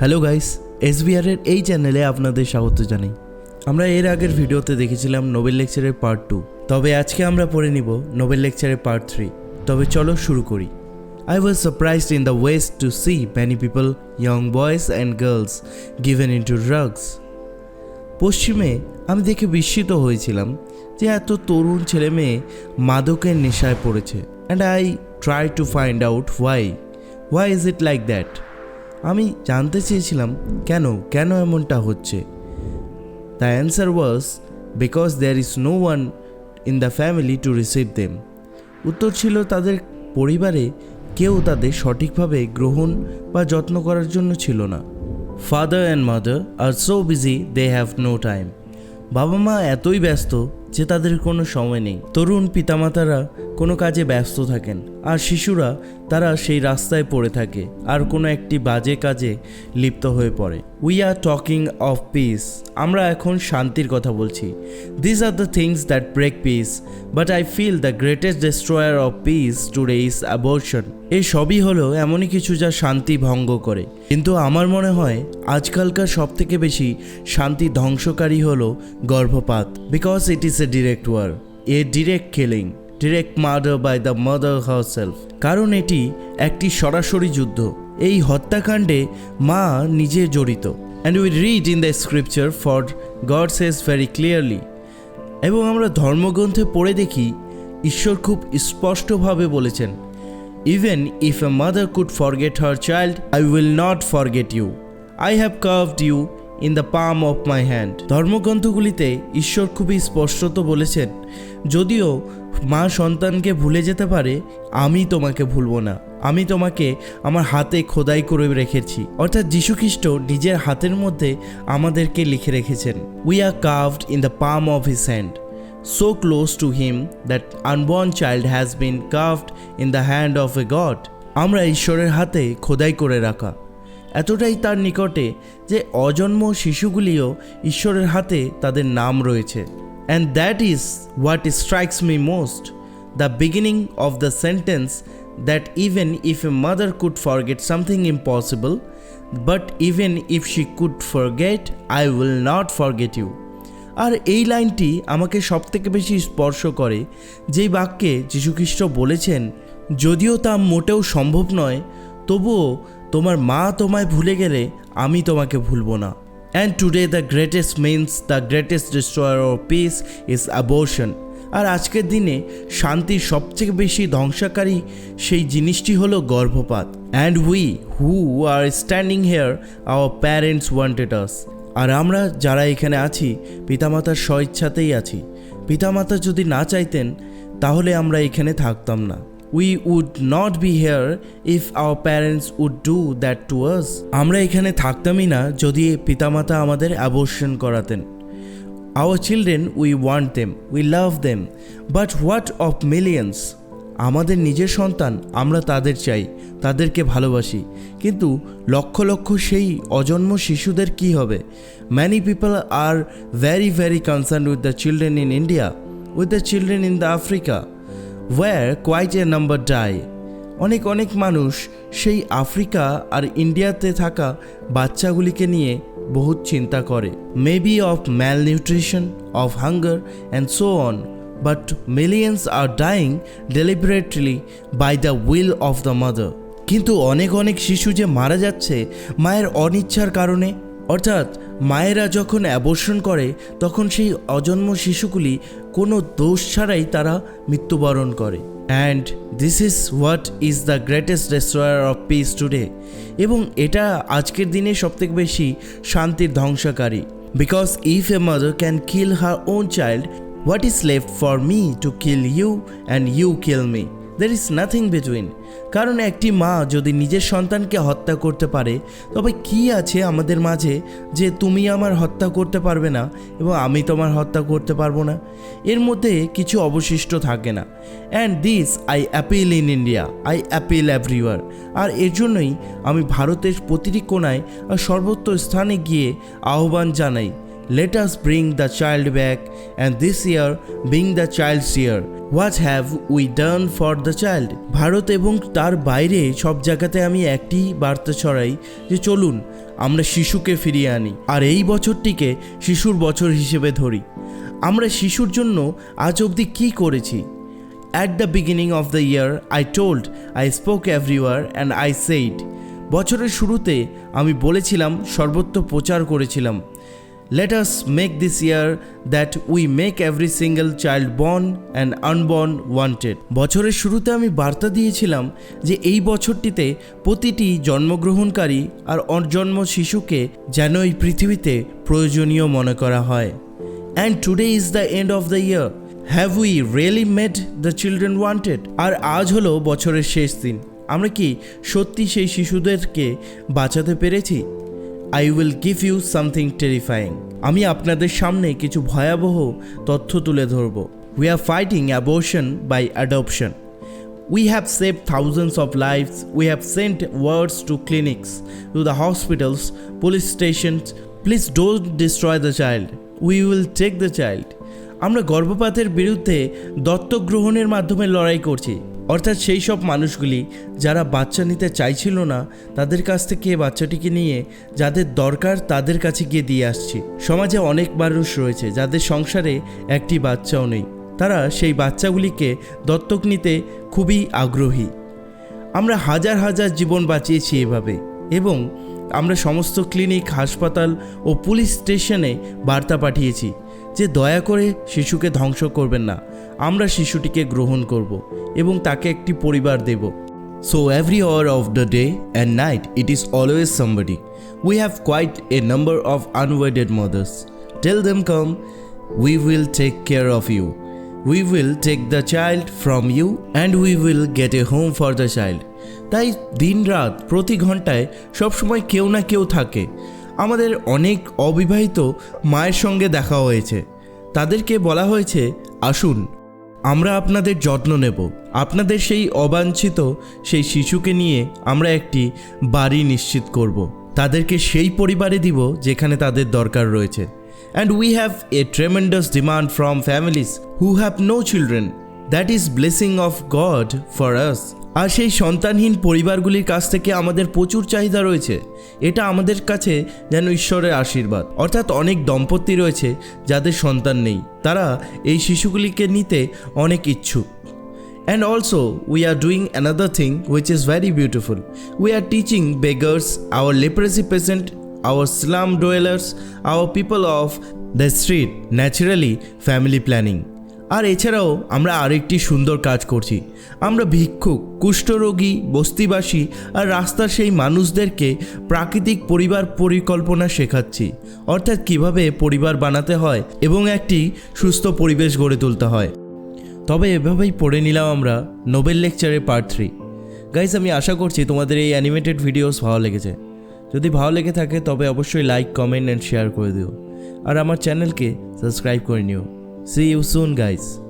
Hello guys এসবিআরের এই চ্যানেলে আপনাদের স্বাগত জানাই। আমরা এর আগের ভিডিওতে দেখেছিলাম নোবেল লেকচারের পার্ট টু তবে আজকে আমরা পড়ে নিব নোবেল লেকচারের পার্ট থ্রি তবে চলো শুরু করি। I was surprised in the west to see many people young boys and girls given in to drugs পশ্চিমে আমি দেখে বিস্মিত হয়েছিলাম যে এত তরুণ ছেলে মেয়ে মাদকের নেশায় পড়েছে। And I try to find out why why is it like that আমি জানতে চেয়েছিলাম, কেন কেন এমনটা হচ্ছে? The answer was because there is no one in the family to receive them উত্তর ছিল, তাদের পরিবারে কেউ তাদের সঠিকভাবে গ্রহণ বা যত্ন করার জন্য ছিল না। Father and mother are so busy they have no time বাবা মা এতই ব্যস্ত যে তাদের কোনো সময় নেই। তরুণ পিতামাতারা কোনো কাজে ব্যস্ত থাকেন, আর শিশুরা তারা সেই রাস্তায় পড়ে থাকে, আর কোনো একটি বাজে কাজে লিপ্ত হয়ে পড়ে। We are talking of peace আমরা এখন শান্তির কথা বলছি। This are the things that break peace but I feel the greatest destroyer of peace today is abortion এই সবই হলো এমনই কিছু যা শান্তি ভঙ্গ করে। কিন্তু আমার মনে হয়, আজকালকার সব থেকে বেশি শান্তি ধ্বংসকারী হলো গর্ভপাত। Because it is a direct war a direct killing direct murder by the mother herself কারণ এটি একটি সরাসরি যুদ্ধ। এই হত্যাকাণ্ডে মা নিজে জড়িত। And we read in the scripture for God says very clearly এবং আমরা ধর্মগ্রন্থে পড়ে দেখি, ঈশ্বর খুব স্পষ্টভাবে বলেছেন even if a mother could forget her child I will not forget you I have carved you in the palm of my hand ধর্মগ্রন্থগুলিতে ঈশ্বর খুবই স্পষ্টত বলেছেন, যদিও মা সন্তানকে ভুলে যেতে পারে, আমি তোমাকে ভুলবো না। আমি তোমাকে আমার হাতে খোদাই করে রেখেছি। অর্থাৎ যীশুখ্রিস্ট নিজের হাতের মধ্যে আমাদেরকে লিখে রেখেছেন we are carved in the palm of his hand so close to him that unborn child has been carved in the hand of a god. আমরা ঈশ্বরের হাতে খোদাই করে রাখা। এতটাই তার নিকটে যে অজন্ম শিশুগুলিও ঈশ্বরের হাতে তাদের নাম রয়েছে। And that is what strikes me most the beginning of the sentence that even if a mother could forget something impossible but even if she could forget I will not forget you আর এই লাইনটি আমাকে সবথেকে বেশি স্পর্শ করে, যেই বাক্যে যীশুখ্রিস্ট বলেছেন, যদিও তা মোটেও সম্ভব নয় তবুও তোমার মা তোমায় ভুলে গেলে আমি তোমাকে ভুলবো না। And today the greatest means the greatest destroyer of peace is abortion আর আজকের দিনে শান্তির সবচেয়ে বেশি ধ্বংসাকারী সেই জিনিসটি হলো গর্ভপাত। And we who are standing here our parents wanted us আর আমরা যারা এখানে আছি, পিতামাতার স্বইচ্ছাতেই আছি। পিতামাতা যদি না চাইতেন, তাহলে আমরা এখানে থাকতাম না। We would not be here if our parents would do that to us আমরা এখানে থাকতামই না যদি পিতামাতা আমাদের abortion করাতেন। Our children we want them we love them but what of millions আমাদের নিজের সন্তান, আমরা তাদের চাই, তাদেরকে ভালোবাসি। কিন্তু লক্ষ লক্ষ সেই অজন্ম শিশুদের কি হবে? Many people are very very concern with the children in India with the children in the Africa where quite a number die অনেক অনেক মানুষ সেই আফ্রিকা আর ইন্ডিয়াতে থাকা বাচ্চাগুলিকে নিয়ে বহুত চিন্তা করে। Maybe of malnutrition of hunger and so on but millions are dying deliberately by the will of the mother কিন্তু অনেক অনেক শিশু যে মারা যাচ্ছে মায়ের অনিচ্ছার কারণে, অর্থাৎ মায়েরা যখন অ্যাবর্ষণ করে, তখন সেই অজন্ম শিশুগুলি কোনো দোষ ছাড়াই তারা মৃত্যুবরণ করে। And this is what is the greatest destroyer of peace today এবং এটা আজকের দিনে সবথেকে বেশি শান্তির ধ্বংসকারী। Because if a mother can kill her own child what is left for me to kill you and you kill me there is nothing between কারণ একটি মা যদি নিজের সন্তানকে হত্যা করতে পারে তবে কি আছে আমাদের মাঝে যে তুমি আমার হত্যা করতে পারবে না এবং আমি তোমার হত্যা করতে পারব না? এর মধ্যে কিছু অবশিষ্ট থাকে না। And this I appeal in India I appeal everywhere আর এর জন্যই আমি ভারতের প্রতিটি কোনায় আর সর্বত্র স্থানে গিয়ে আহ্বান জানাই। Let us bring the child back, and this year being the child's year, what have we done for the child Bharat এবং তার বাইরে সব জায়গাতে আমি একটি বার্তা ছড়াই যে চলুন, আমরা শিশুকে ফিরিয়ে আনি। আর এই বছরটিকে শিশুর বছর হিসেবে ধরি। আমরা শিশুর জন্য আজ অবধি কী করেছি? At the beginning of the year I told I spoke everywhere and I said বছরের শুরুতে আমি বলেছিলাম, সর্বত্র প্রচার করেছিলাম। Let us make this year that we make every single child born and unborn wanted বছরের শুরুতে আমি বার্তা দিয়েছিলাম যে এই বছরটিতে প্রতিটি জন্মগ্রহণকারী আর অজন্ম শিশুকে যেন এই পৃথিবীতে প্রয়োজনীয় মনে করা হয়। And today is the end of the year have we really made the children wanted আর আজ হলো বছরের শেষ দিন। আমরা কি সত্যি সেই শিশুদেরকে বাঁচাতে পেরেছি? I will give you something terrifying আমি আপনাদের সামনে কিছু ভয়াবহ তথ্য তুলে ধরব we are fighting abortion by adoption We have saved thousands of lives. We have sent words to clinics, to the hospitals, police stations. Please don't destroy the child. We will take the child. আমরা গর্ভপাতের বিরুদ্ধে দত্তক গ্রহণের মাধ্যমে লড়াই করছি অর্থাৎ সেই সব মানুষগুলি যারা বাচ্চা নিতে চাইছিল না, তাদের কাছ থেকে বাচ্চাটিকে নিয়ে যাদের দরকার তাদের কাছে গিয়ে দিয়ে আসছি। সমাজে অনেক মানুষ রয়েছে যাদের সংসারে একটি বাচ্চাও নেই। তারা সেই বাচ্চাগুলিকে দত্তক নিতে খুবই আগ্রহী। আমরা হাজার হাজার জীবন বাঁচিয়েছি এভাবে এবং আমরা সমস্ত ক্লিনিক, হাসপাতাল ও পুলিশ স্টেশনে বার্তা পাঠিয়েছি যে দয়া করে শিশুকে ধ্বংস করবেন না। আমরা শিশুটিকে গ্রহণ করব এবং তাকে একটি পরিবার দেব। So every hour of the day and night it is always somebody we have quite a number of unwedded mothers tell them come we will take care of you we will take the child from you and we will get a home for the child তাই দিন রাত প্রতি ঘন্টায় সবসময় কেউ না কেউ থাকে। আমাদের অনেক অবিবাহিত মায়ের সঙ্গে দেখা হয়েছে। তাদেরকে বলা হয়েছে, আসুন আমরা আপনাদের যত্ন নেব। আপনাদের সেই অবাঞ্ছিত সেই শিশুকে নিয়ে আমরা একটি বাড়ি নিশ্চিত করব। তাদেরকে সেই পরিবারে দিব যেখানে তাদের দরকার রয়েছে। And we have a tremendous demand from families who have no children that is blessing of God for us আর সেই সন্তানহীন পরিবারগুলির কাছ থেকে আমাদের প্রচুর চাহিদা রয়েছে। এটা আমাদের কাছে যেন ঈশ্বরের আশীর্বাদ। অর্থাৎ অনেক দম্পতি রয়েছে যাদের সন্তান নেই। তারা এই শিশুগুলিকে নিতে অনেক ইচ্ছুক। And also we are doing another thing which is very beautiful we are teaching beggars our leprosy patient our slum dwellers our people of the street naturally family planning আর এছাড়াও আমরা আরেকটি সুন্দর কাজ করছি। আমরা ভিক্ষুক, কুষ্ঠরোগী, বস্তিবাসী আর রাস্তার সেই মানুষদেরকে প্রাকৃতিক পরিবার পরিকল্পনা শেখাচ্ছি। অর্থাৎ কীভাবে পরিবার বানাতে হয় এবং একটি সুস্থ পরিবেশ গড়ে তুলতে হয়। তবে এভাবেই পড়ে নিলাম আমরা নোবেল লেকচারের পার্ট থ্রি। গাইজ আমি আশা করছি তোমাদের এই অ্যানিমেটেড ভিডিওস ভালো লেগেছে। যদি ভালো লেগে থাকে, তবে অবশ্যই লাইক, কমেন্ট অ্যান্ড শেয়ার করে দিও। আর আমার চ্যানেলকে সাবস্ক্রাইব করে নিও। C you soon guys